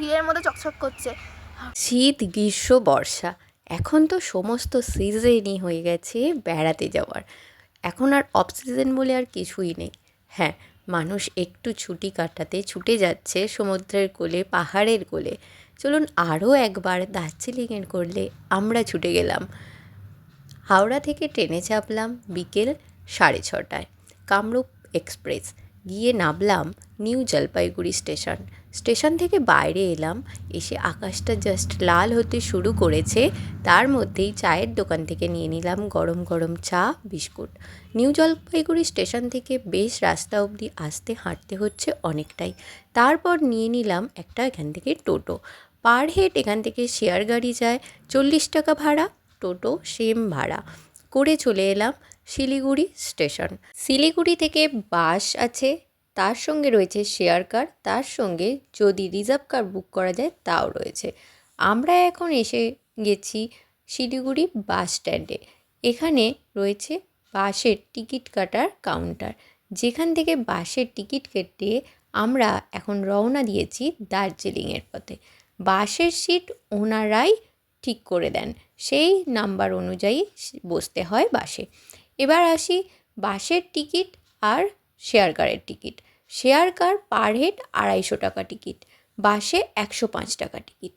হিরের মতো চকচক করছে। শীত, গ্রীষ্ম, বর্ষা। এখন তো সমস্ত সিজনই হয়ে গেছে বেড়াতে যাওয়ার। এখন আর অফ সিজন বলে আর কিছুই নেই। হ্যাঁ মানুষ একটু ছুটি কাটাতে ছুটে যাচ্ছে সমুদ্রের কোলে, পাহাড়ের কোলে। চলুন আরও একবার দার্জিলিংয়ের করলে আমরা ছুটে গেলাম। হাওড়া থেকে ট্রেনে চাপলাম বিকেল সাড়ে ছটায়, কামরূপ এক্সপ্রেস। গিয়ে নামলাম নিউ জলপাইগুড়ি স্টেশন। স্টেশন থেকে বাইরে এলাম, এসে আকাশটা জাস্ট লাল হতে শুরু করেছে। তার মধ্যেই চায়ের দোকান থেকে নিয়ে নিলাম গরম গরম চা, বিস্কুট। নিউ জলপাইগুড়ি স্টেশন থেকে বেশ রাস্তা অবধি আসতে হাঁটতে হচ্ছে অনেকটাই। তারপর নিয়ে নিলাম একটা এখান থেকে টোটো। পার হেড এখান থেকে শেয়ার গাড়ি যায়, চল্লিশ টাকা ভাড়া, টোটো সেম ভাড়া। করে চলে এলাম শিলিগুড়ি স্টেশন। শিলিগুড়ি থেকে বাস আছে, তার সঙ্গে রয়েছে শেয়ার কার, তার সঙ্গে যদি রিজার্ভ কার বুক করা যায় তাও রয়েছে। আমরা এখন এসে গেছি শিলিগুড়ি বাস স্ট্যান্ডে। এখানে রয়েছে বাসের টিকিট কাটার কাউন্টার। যেখান থেকে বাসের টিকিট কেটে আমরা এখন রওনা দিয়েছি দার্জিলিংয়ের পথে। বাসের সিট ওনারাই ঠিক করে দেন। সেই নাম্বার অনুযায়ী বসতে হয় বাসে। এবার আসি বাসের টিকিট আর শেয়ার কারের ticket. Share car per head আড়াইশো টাকা টিকিট, বাসে একশো পাঁচ টাকা টিকিট।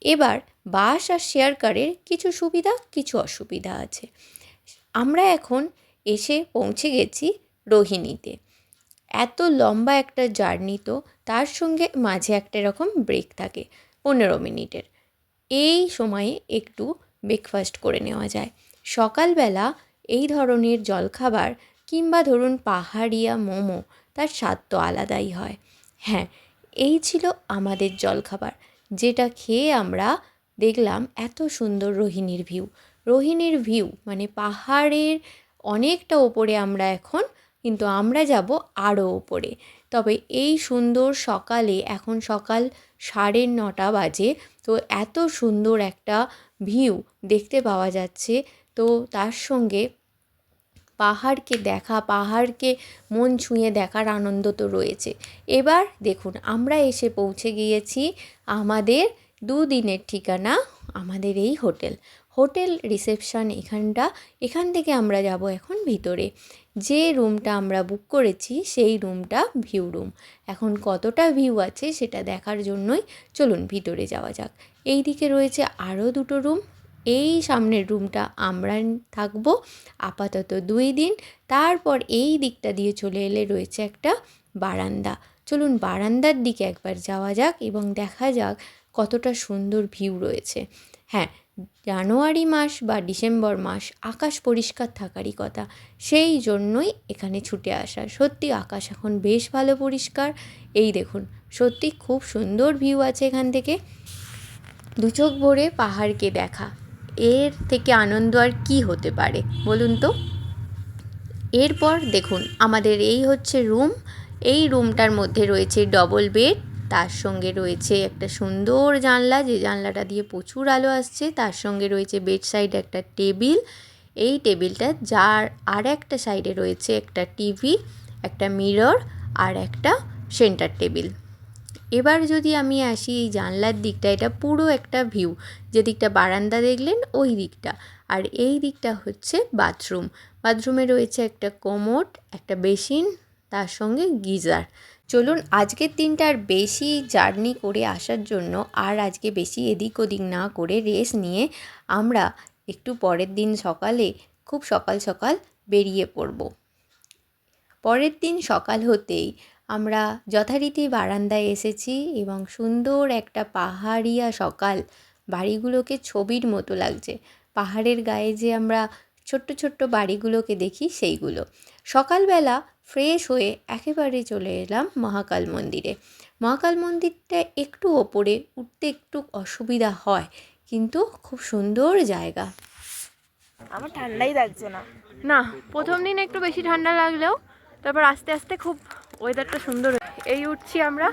এবার বাস আর শেয়ার কারের কিছু সুবিধা, কিছু অসুবিধা আছে। আমরা এখন এসে পৌঁছে গেছি রোহিণীতে। এত লম্বা একটা জার্নি তো, তার সঙ্গে মাঝে একটা এরকম ব্রেক থাকে, পনেরো মিনিটের। এই সময়ে একটু ব্রেকফাস্ট করে নেওয়া যায়। সকালবেলা এই ধরনের জলখাবার কিংবা ধরুন পাহাড়িয়া মোমো, তার স্বাদ তো আলাদাই হয়। হ্যাঁ এই ছিল আমাদের জলখাবার, যেটা খেয়ে আমরা দেখলাম এত সুন্দর রোহিণীর ভিউ রোহিণীর ভিউ মানে পাহাড়ের অনেকটা ওপরে আমরা এখন, কিন্তু আমরা যাব আরও ওপরে। তবে এই সুন্দর সকালে, এখন সকাল সাড়ে নটা বাজে, তো এত সুন্দর একটা ভিউ দেখতে পাওয়া যাচ্ছে তো তার সঙ্গে পাহাড়কে দেখা, পাহাড়কে মন ছুঁয়ে দেখার আনন্দ তো রয়েছে। এবার দেখুন, আমরা এসে পৌঁছে গিয়েছি আমাদের দুদিনের ঠিকানা, আমাদের এই হোটেল। হোটেল রিসেপশন এখানটা, এখান থেকে আমরা যাব এখন ভিতরে। যে রুমটা আমরা বুক করেছি, সেই রুমটা ভিউ রুম। এখন কতটা ভিউ আছে সেটা দেখার জন্যই চলুন ভিতরে যাওয়া যাক। এই দিকে রয়েছে আরও দুটো রুম। এই সামনের রুমটা আমরা থাকব আপাতত দুই দিন। তারপর এই দিকটা দিয়ে চলে এলে রয়েছে একটা বারান্দা। চলুন বারান্দার দিকে একবার যাওয়া যাক এবং দেখা যাক কতটা সুন্দর ভিউ রয়েছে। হ্যাঁ জানুয়ারি মাস বা ডিসেম্বর মাস আকাশ পরিষ্কার থাকারই কথা। সেই জন্যই এখানে ছুটে আসা। সত্যি আকাশ এখন বেশ ভালো পরিষ্কার। এই দেখুন, সত্যি খুব সুন্দর ভিউ আছে এখান থেকে। দু চোখ ভরে পাহাড়কে দেখা। এর থেকে আনন্দ আর কী হতে পারে? বলুন তো। এরপর দেখুন, আমাদের এই হচ্ছে রুম। এই রুমটার মধ্যে রয়েছে ডবল বেড তার সঙ্গে রয়েছে একটা সুন্দর জানলা, যে জানলাটা দিয়ে প্রচুর আলো আসছে। তার সঙ্গে রয়েছে বেড সাইডে একটা টেবিল এই টেবিলটা যার আর একটা সাইডে রয়েছে একটা টিভি একটা মিরর আর একটা সেন্টার টেবিল এবার যদি আমি আসি এই জানলার দিকটা, এটা পুরো একটা ভিউ যে দিকটা বারান্দা দেখলেন ওই দিকটা। আর এই দিকটা হচ্ছে বাথরুম। বাথরুমে রয়েছে একটা কোমোট, একটা বেসিন, তার সঙ্গে গিজার। চলুন আজকের দিনটা আর বেশি জার্নি করে আসার জন্য আর আজকে বেশি এদিক ওদিক না করে রেস্ট নিয়ে আমরা একটু পরের দিন সকালে, খুব সকাল সকাল বেরিয়ে পড়ব। পরের দিন সকাল হতেই আমরা যথারীতি বারান্দায় এসেছি এবং সুন্দর একটা পাহাড়িয়া সকাল। বাড়িগুলোকে ছবির মতো লাগছে। পাহাড়ের গায়ে যে আমরা ছোট্ট ছোট্ট বাড়িগুলোকে দেখি সেইগুলো। সকালবেলা ফ্রেশ হয়ে একেবারে চলে এলাম মহাকাল মন্দিরে। মহাকাল মন্দিরটা একটু ওপরে উঠতে একটু অসুবিধা হয় কিন্তু খুব সুন্দর জায়গা। আমার ঠান্ডাই লাগছে না। না প্রথম দিন একটু বেশি ঠান্ডা লাগলেও তারপর আস্তে আস্তে খুব ওয়েদারটা সুন্দর এই উঠছি আমরা।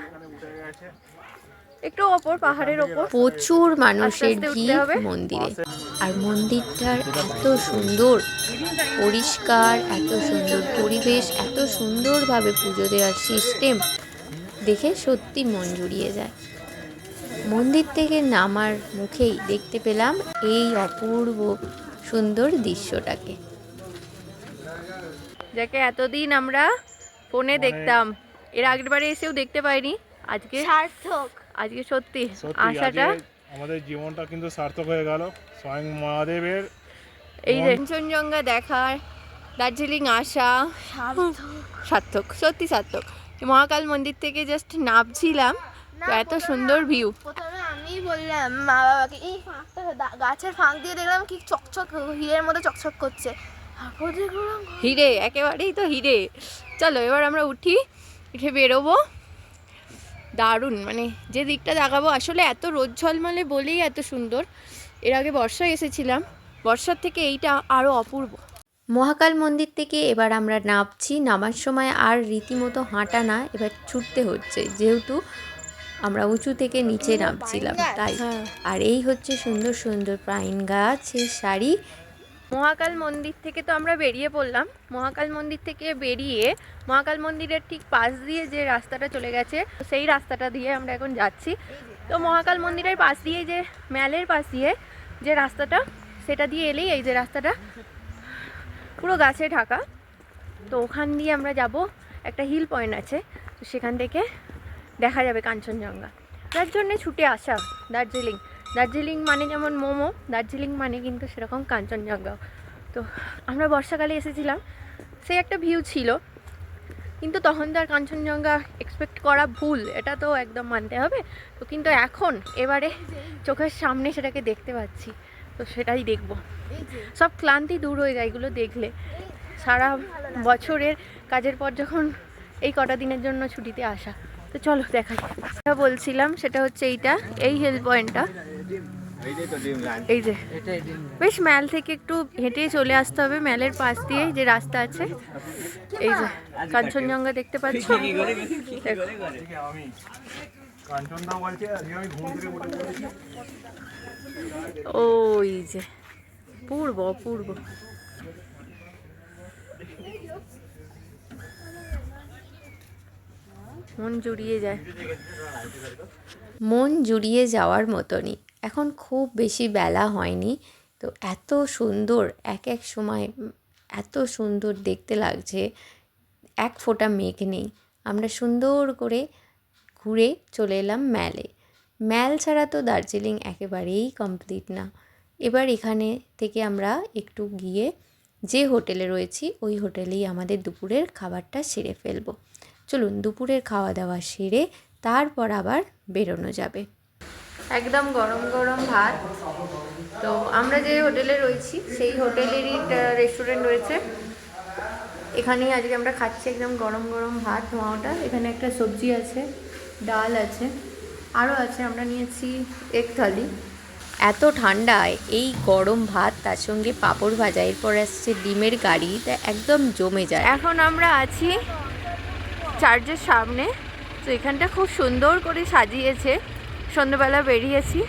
একটু ওপর পাহাড়ের ওপর। প্রচুর মানুষের ভিড়। মন্দিরে। আর মন্দিরটার এত সুন্দর পরিষ্কার এত সুন্দর পরিবেশ এত সুন্দরভাবে পুজো দেওয়ার সিস্টেম দেখে সত্যি মন জুড়িয়ে যায়। মন্দির থেকে নামার মুখেই দেখতে পেলাম এই অপূর্ব সুন্দর দৃশ্যটাকে। যাকে এতদিন আমরা ফোনে দেখতাম। এর আগের বারে এসেও দেখতে পাইনি। আজকে সার্থক। আজকে সত্যি আশাটা। আমাদের জীবনটা কিন্তু সার্থক হয়ে গেল। স্বয়ং মহাদেবের এই যে কাঞ্চনজঙ্ঘা দেখার দার্জিলিং আসা সার্থক। সত্যি সার্থক। মহাকাল মন্দির থেকে জাস্ট নামছিলাম এত সুন্দর ভিউ প্রথমে আমি বললাম মা বাবাকে এই ফাঁকটা গাছের ফাঁক দিয়ে দেখলাম কি চকচক হিরের মতো চকচক করছে। হিরে একেবারেই তো হিরে। চলো এবার আমরা উঠি উঠে বেরোবো। দারুণ মানে যে দিকটা দেখাবো আসলে এত রোদ ঝলমলে বলেই এত সুন্দর। এর আগে বর্ষায় এসেছিলাম। বর্ষার থেকে এইটা আরও অপূর্ব। মহাকাল মন্দির থেকে এবার আমরা নামছি। নামার সময় আর রীতিমতো হাঁটা না এবার ছুটতে হচ্ছে। যেহেতু আমরা উঁচু থেকে নিচে নামছিলাম তাই। হ্যাঁ। আর এই হচ্ছে সুন্দর সুন্দর পাইন গাছের শাড়ি মহাকাল মন্দির থেকে তো আমরা বেরিয়ে পড়লাম। মহাকাল মন্দির থেকে বেরিয়ে মহাকাল মন্দিরের ঠিক পাশ দিয়ে যে রাস্তাটা চলে গেছে, সেই রাস্তাটা দিয়ে আমরা এখন যাচ্ছি। তো মহাকাল মন্দিরের পাশ দিয়ে যে, ম্যালের পাশ দিয়ে যে রাস্তাটা, সেটা দিয়ে এলেই এই যে রাস্তাটা পুরো গাছে ঢাকা। তো ওখান দিয়ে আমরা যাব, একটা হিল পয়েন্ট আছে। তো সেখান থেকে দেখা যাবে কাঞ্চনজঙ্ঘা। তার জন্যে ছুটে আসা দার্জিলিং। দার্জিলিং মানে যেমন মোমো দার্জিলিং মানে কিন্তু সেরকম কাঞ্চনজঙ্ঘা। তো আমরা বর্ষাকালে এসেছিলাম সেই একটা ভিউ ছিল। কিন্তু তখন তো আর কাঞ্চনজঙ্ঘা এক্সপেক্ট করা ভুল এটা তো একদম মানতে হবে। তো কিন্তু এখন এবারে চোখের সামনে সেটাকে দেখতে পাচ্ছি তো সেটাই দেখব। সব ক্লান্তি দূর হয়ে যায় এগুলো দেখলে। সারা বছরের কাজের পর যখন এই কটা দিনের জন্য ছুটিতে আসা। তো চলো দেখাই। যেটা বলছিলাম সেটা হচ্ছে এইটা এই হিল পয়েন্টটা এই যে বেশ ম্যাল থেকে একটু হেঁটে চলে আসতে হবে ম্যালের পাশ দিয়ে যে রাস্তা আছে। এই যে কাঞ্চনজঙ্ঘা দেখতে পাচ্ছ। ওই যে পূর্ব পূর্ব মন জুড়িয়ে যায়। মন জুড়িয়ে যাওয়ার মতনই। এখন খুব বেশি বেলা হয়নি। তো এত সুন্দর, এক এক সময় এত সুন্দর দেখতে লাগছে। এক ফোঁটা মেঘ নেই। আমরা সুন্দর করে ঘুরে চলে এলাম ম্যালে। ম্যাল ছাড়া তো দার্জিলিং একেবারেই কমপ্লিট না। এবার এখানে থেকে আমরা একটু গিয়ে যে হোটেলে রয়েছি, ওই হোটেলেই আমাদের দুপুরের খাবারটা সেরে ফেলব। চলুন, দুপুরের খাওয়া দাওয়া সেরে তারপর আবার বেরোনো যাবে। একদম গরম গরম ভাত। তো আমরা যে হোটেলে রয়েছি, সেই হোটেলেরই রেস্টুরেন্ট রয়েছে। এখানেই আজকে আমরা খাচ্ছি একদম গরম গরম ভাত, ধোঁয়াটা। এখানে একটা সবজি আছে, ডাল আছে আরও আছে। আমরা নিয়েছি এক থালি এত ঠান্ডায় এই গরম ভাত, তার সঙ্গে পাঁপড় ভাজা, এরপর আসছে ডিমের গাড়ি, তা একদম জমে যায়। এখন আমরা আছি চার্চের সামনে। তো এখানটা খুব সুন্দর করে সাজিয়েছে। সন্ধ্যেবেলা বেরিয়েছি।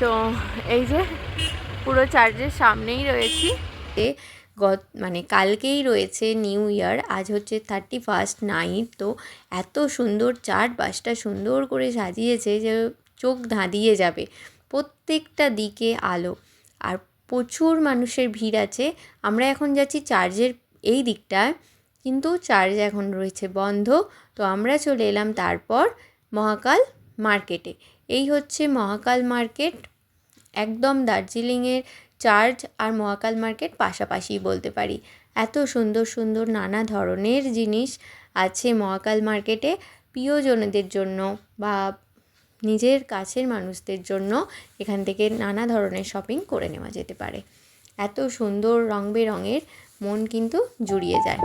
তো এই যে পুরো চার্চের সামনেই রয়েছি। গত মানে কালকেই রয়েছে নিউ ইয়ার, আজ হচ্ছে থার্টি ফার্স্ট নাইট, তো এত সুন্দর চার বাসটা সুন্দর করে সাজিয়েছে যে চোখ ধাঁধিয়ে যাবে প্রত্যেকটা দিকে আলো। আর প্রচুর মানুষের ভিড় আছে। আমরা এখন যাচ্ছি চার্জের এই দিকটায়, কিন্তু চার্জ এখন রয়েছে বন্ধ, তো আমরা চলে এলাম তারপর মহাকাল মার্কেটে। এই হচ্ছে মহাকাল মার্কেট। একদম দার্জিলিংয়ের চার্চ আর মহাকাল মার্কেট পাশাপাশি বলতে পারি। এত সুন্দর সুন্দর নানা ধরনের জিনিস আছে মহাকাল মার্কেটে প্রিয়জনদের জন্য বা নিজের কাছের মানুষদের জন্য এখান থেকে নানা ধরনের শপিং করে নেওয়া যেতে পারে। এত সুন্দর রং বেরঙের মন কিন্তু জুড়িয়ে যায়।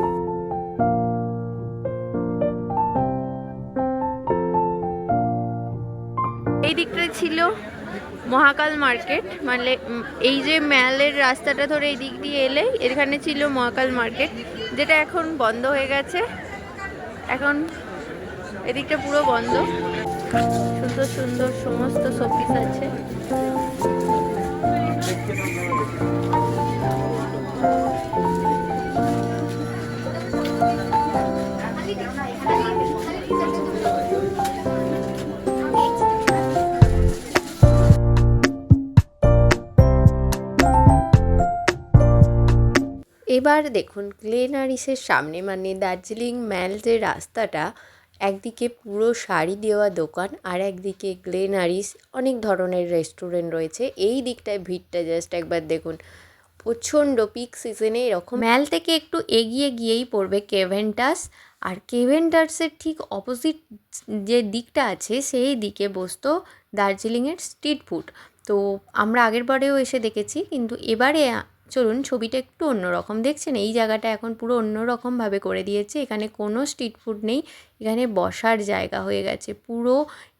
ছিল মহাকাল মার্কেট মানে এই যে ম্যালের রাস্তাটা ধরে এই দিক দিয়ে এলে এখানে ছিল মহাকাল মার্কেট, যেটা এখন বন্ধ হয়ে গেছে। এখন এদিকটা পুরো বন্ধ। সুন্দর সুন্দর সমস্ত শোপিস আছে। এবার দেখুন, গ্লেনারিসের সামনে মানে দার্জিলিং ম্যাল যে রাস্তাটা, একদিকে পুরো শাড়ি দেওয়া দোকান আর একদিকে গ্লেনারিস, অনেক ধরনের রেস্টুরেন্ট রয়েছে। এই দিকটায় ভিড়টা জাস্ট একবার দেখুন। প্রচণ্ড পিক সিজনে এরকম। ম্যাল থেকে একটু এগিয়ে গিয়েই পড়বে কেভেন্টাস। আর কেভেন্টাসের ঠিক অপোজিট যে দিকটা আছে, সেই দিকে বসতো দার্জিলিংয়ের স্ট্রিট ফুড তো আমরা আগের বারেও এসে দেখেছি, কিন্তু এবারে চলুন ছবিটা একটু অন্যরকম দেখছেন, এই জায়গাটা এখন পুরো অন্যরকমভাবে করে দিয়েছে। এখানে কোনো স্ট্রিট ফুড নেই, এখানে বসার জায়গা হয়ে গেছে পুরো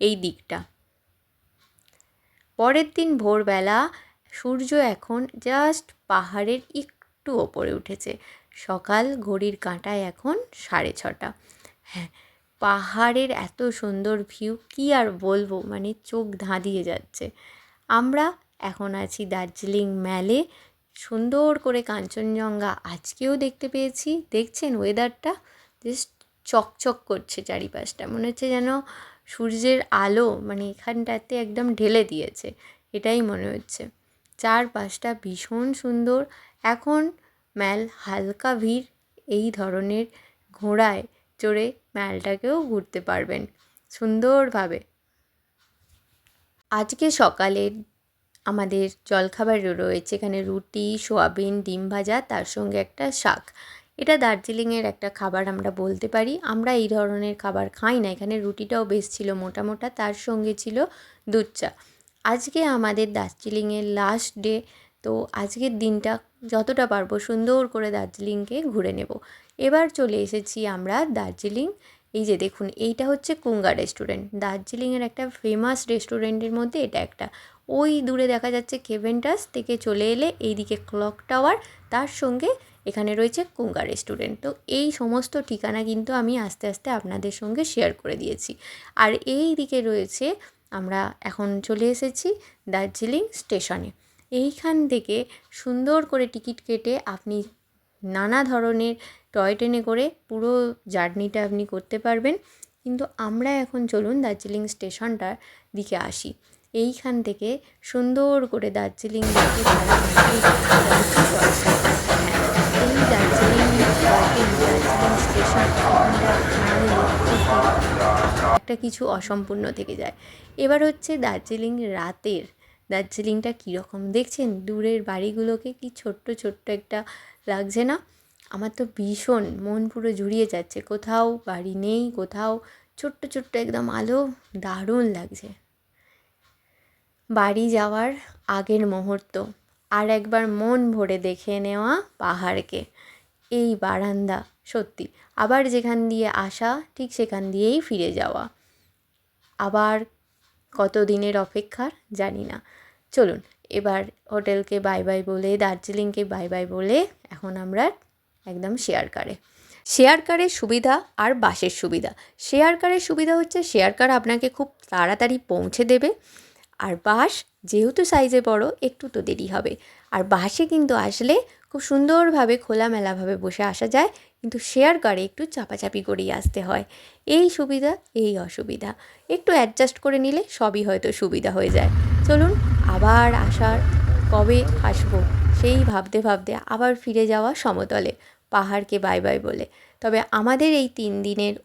এই দিকটা। পরের দিন ভোরবেলা সূর্য এখন জাস্ট পাহাড়ের একটু ওপরে উঠেছে। সকাল ঘড়ির কাঁটায় এখন সাড়ে ছটা। হ্যাঁ পাহাড়ের এত সুন্দর ভিউ, কি আর বলব? মানে চোখ ধাঁধিয়ে যাচ্ছে। আমরা এখন আছি দার্জিলিং ম্যালে সুন্দর করে কাঞ্চনজঙ্ঘা আজকেও দেখতে পেয়েছি। দেখছেন ওয়েদারটা জাস্ট চকচক করছে চারিপাশটা। মনে হচ্ছে যেন সূর্যের আলো মানে এখানটাতে একদম ঢেলে দিয়েছে। এটাই মনে হচ্ছে। চারপাশটা ভীষণ সুন্দর। এখন ম্যাল হালকা ভিড় এই ধরনের ঘোড়ায় চড়ে ম্যালটাকেও ঘুরতে পারবেন। সুন্দরভাবে। আজকে সকালে আমাদের জলখাবার রয়েছে। এখানে রুটি, সোয়াবিন, ডিম ভাজা, তার সঙ্গে একটা শাক। এটা দার্জিলিংয়ের একটা খাবার আমরা বলতে পারি। আমরা এই ধরনের খাবার খাই না। এখানে রুটিটাও বেশ ছিল মোটা মোটা, তার সঙ্গে ছিল দুধ চা। আজকে আমাদের দার্জিলিংয়ের লাস্ট ডে, তো আজকের দিনটা যতটা পারব সুন্দর করে দার্জিলিংকে ঘুরে নেব। এবার চলে এসেছি আমরা দার্জিলিং এই যে দেখুন, এইটা হচ্ছে কুঙ্গা রেস্টুরেন্ট। দার্জিলিংয়ের একটা ফেমাস রেস্টুরেন্টের মধ্যে এটা একটা। ওই দূরে দেখা যাচ্ছে কেভেন্টাস থেকে চলে এলে এইদিকে ক্লক টাওয়ার, তার সঙ্গে এখানে রয়েছে কুঙ্গা রেস্টুরেন্ট। তো এই সমস্ত ঠিকানা কিন্তু আমি আস্তে আস্তে আপনাদের সঙ্গে শেয়ার করে দিয়েছি। আর এই দিকে রয়েছে, আমরা এখন চলে এসেছি দার্জিলিং স্টেশনে। এইখান থেকে সুন্দর করে টিকিট কেটে আপনি নানা ধরনের টয় ট্রেনে করে পুরো জার্নিটা আপনি করতে পারবেন। কিন্তু আমরা এখন চলুন দার্জিলিং স্টেশনটার দিকে আসি। এইখান থেকে সুন্দর করে দার্জিলিং এই দার্জিলিং দার্জিলিং স্টেশন একটা কিছু অসম্পূর্ণ থেকে যায়। এবার হচ্ছে দার্জিলিং রাতের, দার্জিলিংটা কীরকম? দেখছেন দূরের বাড়িগুলোকে কি ছোট্ট ছোট্ট একটা লাগছে না। আমার তো ভীষণ মন পুরো জুড়িয়ে যাচ্ছে। কোথাও বাড়ি নেই, কোথাও ছোট্ট ছোট্ট একদম আলো দারুণ লাগছে। বাড়ি যাওয়ার আগের মুহূর্ত। আর একবার মন ভরে দেখে নেওয়া পাহাড়কে। এই বারান্দা, সত্যি। আবার যেখান দিয়ে আসা, ঠিক সেখান দিয়েই ফিরে যাওয়া। আবার কত দিনের অপেক্ষার জানি না। চলুন এবার হোটেলকে বাই বাই বলে, দার্জিলিংকে বাই বাই বলে এখন আমরা একদম শেয়ার কারে শেয়ার কারের সুবিধা আর বাসের সুবিধা। শেয়ার কারের সুবিধা হচ্ছে শেয়ার কার আপনাকে খুব তাড়াতাড়ি পৌঁছে দেবে। আর বাস যেহেতু সাইজে বড়, একটু তো দেরি হবে। আর বাসে কিন্তু আসলে খুব সুন্দরভাবে, খোলামেলাভাবে বসে আসা যায়। কিন্তু শেয়ার কারে একটু চাপাচাপি করেই আসতে হয়। এই সুবিধা, এই অসুবিধা। একটু অ্যাডজাস্ট করে নিলে সবই হয়তো সুবিধা হয়ে যায়। চলুন আবার আসার কবে আসব? সেই ভাবতে ভাবতে আবার ফিরে যাওয়া সমতলে, পাহাড়কে বাই বাই বলে। তবে আমাদের এই তিন দিনের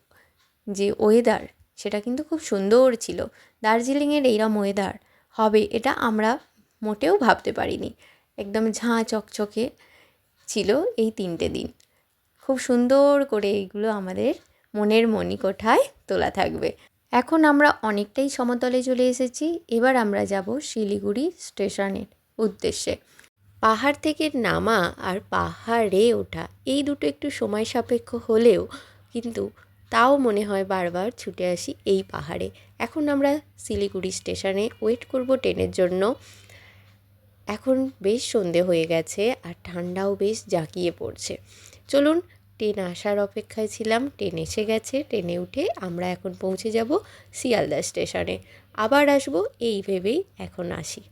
যে ওয়েদার সেটা কিন্তু খুব সুন্দর ছিল। দার্জিলিংয়ের এইরম ওয়েদার হবে এটা আমরা মোটেও ভাবতে পারিনি। একদম ঝাঁ চকচকে ছিল এই তিনটে দিন। খুব সুন্দর করে এইগুলো আমাদের মনের মণিকোঠায় তোলা থাকবে। এখন আমরা অনেকটাই সমতলে চলে এসেছি। এবার আমরা যাব শিলিগুড়ি স্টেশনের উদ্দেশ্যে। পাহাড় থেকে নামা আর পাহাড়ে ওঠা, এই দুটো একটু সময় সাপেক্ষ হলেও কিন্তু তাও মনে হয় বারবার ছুটে আসি এই পাহাড়ে। এখন আমরা শিলিগুড়ি স্টেশনে ওয়েট করব ট্রেনের জন্য। এখন বেশ সন্ধে হয়ে গেছে আর ঠান্ডাও বেশ জাঁকিয়ে পড়ছে। চলুন ট্রেন আসার অপেক্ষায় ছিলাম। ট্রেন এসে গেছে। ট্রেনে উঠে আমরা এখন পৌঁছে যাব শিয়ালদা স্টেশনে। আবার আসব, এই ভেবেই এখন আসি।